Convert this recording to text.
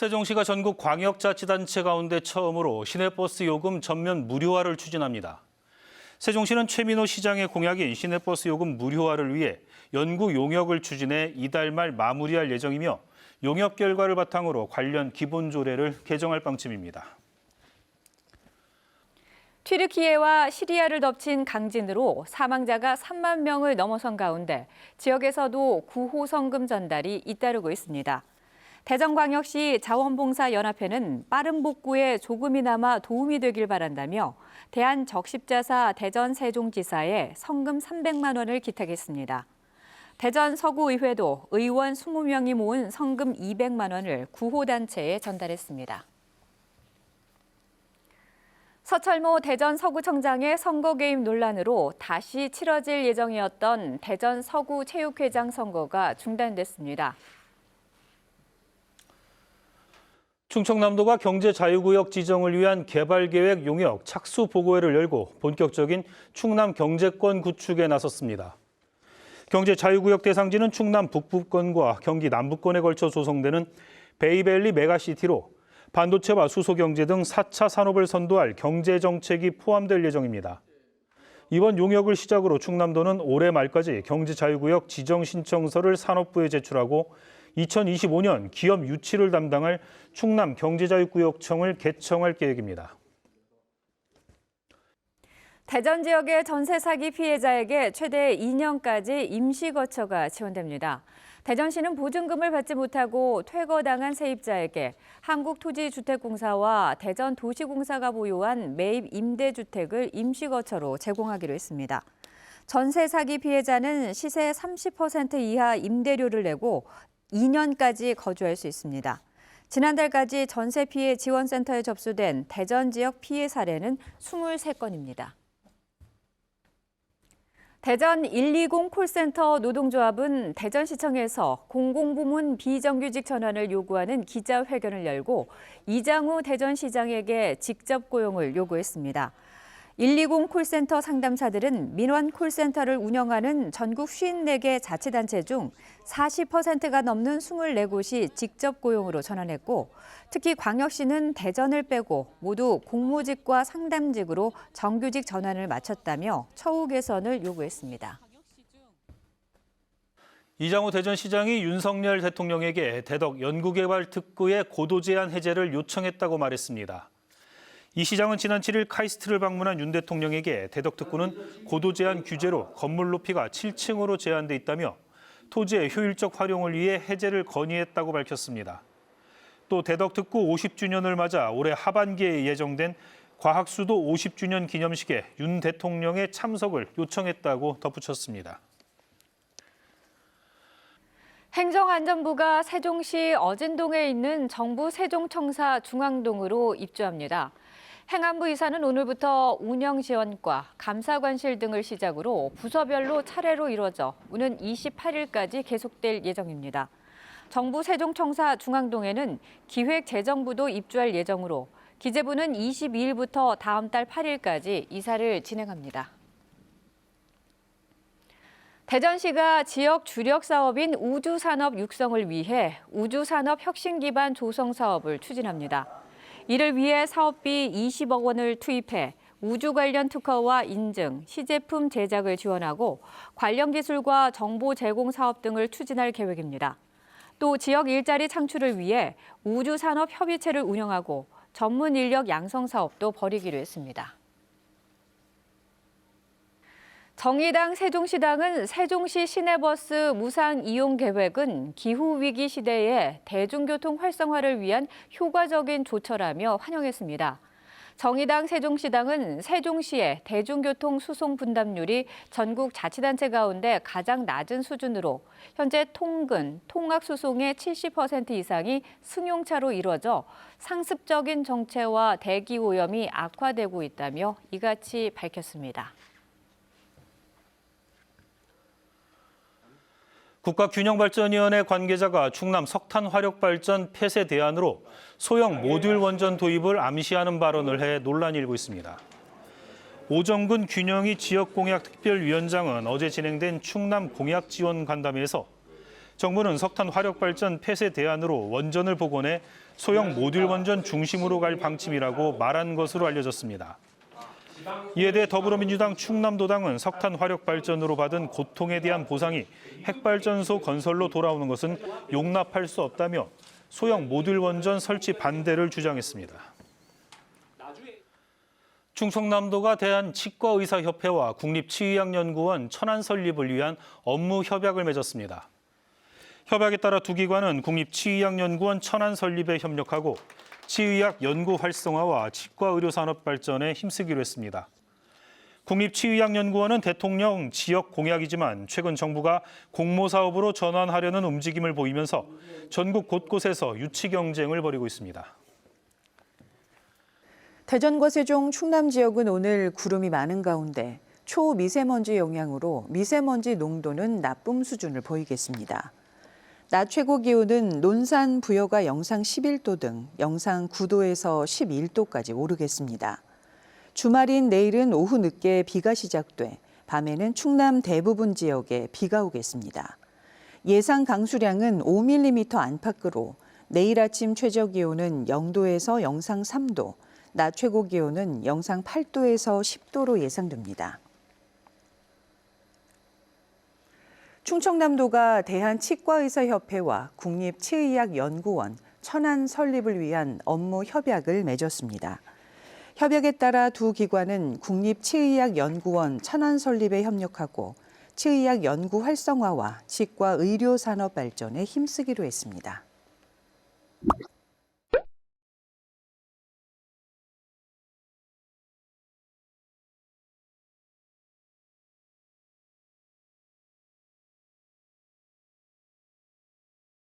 세종시가 전국 광역자치단체 가운데 처음으로 시내버스 요금 전면 무료화를 추진합니다. 세종시는 최민호 시장의 공약인 시내버스 요금 무료화를 위해 연구 용역을 추진해 이달 말 마무리할 예정이며 용역 결과를 바탕으로 관련 기본 조례를 개정할 방침입니다. 튀르키예와 시리아를 덮친 강진으로 사망자가 3만 명을 넘어선 가운데 지역에서도 구호 성금 전달이 잇따르고 있습니다. 대전광역시 자원봉사연합회는 빠른 복구에 조금이나마 도움이 되길 바란다며 대한적십자사 대전세종지사에 성금 300만 원을 기탁했습니다. 대전 서구의회도 의원 20명이 모은 성금 200만 원을 구호단체에 전달했습니다. 서철모 대전 서구청장의 선거 개입 논란으로 다시 치러질 예정이었던 대전 서구 체육회장 선거가 중단됐습니다. 충청남도가 경제 자유구역 지정을 위한 개발 계획 용역 착수 보고회를 열고 본격적인 충남 경제권 구축에 나섰습니다. 경제 자유구역 대상지는 충남 북부권과 경기 남부권에 걸쳐 조성되는 베이밸리 메가시티로 반도체와 수소경제 등 4차 산업을 선도할 경제정책이 포함될 예정입니다. 이번 용역을 시작으로 충남도는 올해 말까지 경제자유구역 지정 신청서를 산업부에 제출하고 2025년 기업 유치를 담당할 충남 경제자유구역청을 개청할 계획입니다. 대전 지역의 전세 사기 피해자에게 최대 2년까지 임시 거처가 지원됩니다. 대전시는 보증금을 받지 못하고 퇴거당한 세입자에게 한국토지주택공사와 대전도시공사가 보유한 매입 임대주택을 임시 거처로 제공하기로 했습니다. 전세 사기 피해자는 시세 30% 이하 임대료를 내고 2년까지 거주할 수 있습니다. 지난달까지 전세 피해 지원센터에 접수된 대전 지역 피해 사례는 23건입니다. 대전 120 콜센터 노동조합은 대전시청에서 공공부문 비정규직 전환을 요구하는 기자회견을 열고 이장우 대전시장에게 직접 고용을 요구했습니다. 120 콜센터 상담사들은 민원 콜센터를 운영하는 전국 54개 자치단체 중 40%가 넘는 24곳이 직접 고용으로 전환했고 특히 광역시는 대전을 빼고 모두 공무직과 상담직으로 정규직 전환을 마쳤다며 처우 개선을 요구했습니다. 이장호 대전시장이 윤석열 대통령에게 대덕 연구개발 특구의 고도 제한 해제를 요청했다고 말했습니다. 이 시장은 지난 7일 카이스트를 방문한 윤 대통령에게 대덕 특구는 고도 제한 규제로 건물 높이가 7층으로 제한돼 있다며 토지의 효율적 활용을 위해 해제를 건의했다고 밝혔습니다. 또 대덕 특구 50주년을 맞아 올해 하반기에 예정된 과학수도 50주년 기념식에 윤 대통령의 참석을 요청했다고 덧붙였습니다. 행정안전부가 세종시 어진동에 있는 정부 세종청사 중앙동으로 입주합니다. 행안부 이사는 오늘부터 운영 지원과 감사관실 등을 시작으로 부서별로 차례로 이뤄져 오는 28일까지 계속될 예정입니다. 정부 세종청사 중앙동에는 기획재정부도 입주할 예정으로 기재부는 22일부터 다음 달 8일까지 이사를 진행합니다. 대전시가 지역 주력 사업인 우주산업 육성을 위해 우주산업 혁신 기반 조성 사업을 추진합니다. 이를 위해 사업비 20억 원을 투입해 우주 관련 특허와 인증, 시제품 제작을 지원하고 관련 기술과 정보 제공 사업 등을 추진할 계획입니다. 또 지역 일자리 창출을 위해 우주산업 협의체를 운영하고 전문 인력 양성 사업도 벌이기로 했습니다. 정의당 세종시당은 세종시 시내버스 무상 이용 계획은 기후위기 시대에 대중교통 활성화를 위한 효과적인 조처라며 환영했습니다. 정의당 세종시당은 세종시의 대중교통 수송 분담률이 전국 자치단체 가운데 가장 낮은 수준으로 현재 통근, 통학 수송의 70% 이상이 승용차로 이루어져 상습적인 정체와 대기 오염이 악화되고 있다며 이같이 밝혔습니다. 국가균형발전위원회 관계자가 충남 석탄 화력발전 폐쇄 대안으로 소형 모듈 원전 도입을 암시하는 발언을 해 논란이 일고 있습니다. 오정근 균형이 지역공약 특별위원장은 어제 진행된 충남 공약 지원 간담회에서 정부는 석탄 화력 발전 폐쇄 대안으로 원전을 복원해 소형 모듈 원전 중심으로 갈 방침이라고 말한 것으로 알려졌습니다. 이에 대해 더불어민주당 충남도당은 석탄 화력 발전으로 받은 고통에 대한 보상이 핵발전소 건설로 돌아오는 것은 용납할 수 없다며 소형 모듈 원전 설치 반대를 주장했습니다. 충청남도가 대한 치과의사협회와 국립치의학연구원 천안 설립을 위한 업무 협약을 맺었습니다. 협약에 따라 두 기관은 국립치의학연구원 천안 설립에 협력하고 치의학 연구 활성화와 치과 의료 산업 발전에 힘쓰기로 했습니다. 국립치의학연구원은 대통령 지역 공약이지만 최근 정부가 공모 사업으로 전환하려는 움직임을 보이면서 전국 곳곳에서 유치 경쟁을 벌이고 있습니다. 대전과 세종, 충남 지역은 오늘 구름이 많은 가운데 초미세먼지 영향으로 미세먼지 농도는 나쁨 수준을 보이겠습니다. 낮 최고 기온은 논산 부여가 영상 11도 등 영상 9도에서 11도까지 오르겠습니다. 주말인 내일은 오후 늦게 비가 시작돼 밤에는 충남 대부분 지역에 비가 오겠습니다. 예상 강수량은 5mm 안팎으로 내일 아침 최저 기온은 0도에서 영상 3도, 낮 최고 기온은 영상 8도에서 10도로 예상됩니다. 충청남도가 대한치과의사협회와 국립치의학연구원 천안 설립을 위한 업무 협약을 맺었습니다. 협약에 따라 두 기관은 국립치의학연구원 천안 설립에 협력하고 치의학 연구 활성화와 치과 의료 산업 발전에 힘쓰기로 했습니다.